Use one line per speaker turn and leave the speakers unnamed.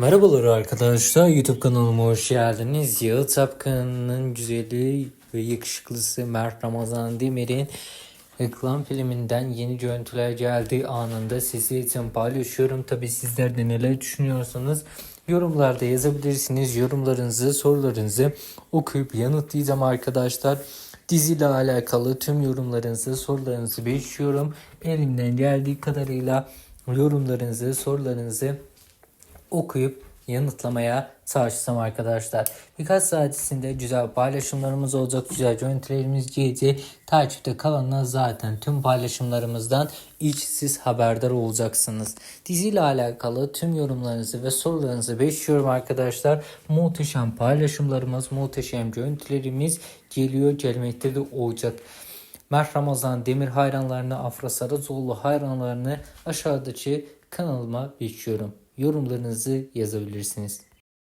Merhabalar arkadaşlar YouTube kanalıma hoş geldiniz. Yağıt Apkan'ın güzeli ve yakışıklısı Mert Ramazan Demir'in reklam filminden yeni görüntüler geldiği anında sizi için paylaşıyorum. Tabi sizler de neler düşünüyorsanız yorumlarda yazabilirsiniz. Yorumlarınızı, sorularınızı okuyup yanıtlayacağım arkadaşlar. Diziyle alakalı tüm yorumlarınızı, sorularınızı bekliyorum. Elimden geldiği kadarıyla yorumlarınızı, sorularınızı okuyup yanıtlamaya çalışacağım arkadaşlar. Birkaç saat içinde güzel paylaşımlarımız olacak, güzel görüntülerimiz gelecek. Takipte kalanlar zaten tüm paylaşımlarımızdan ilk siz haberdar olacaksınız. Diziyle alakalı tüm yorumlarınızı ve sorularınızı bekliyorum arkadaşlar. Muhteşem paylaşımlarımız, muhteşem görüntülerimiz geliyor, gelmekte de olacak. Mert Ramazan Demir hayranlarını, Afra Saracoğlu hayranlarını aşağıdaki kanalıma bekliyorum. Yorumlarınızı yazabilirsiniz.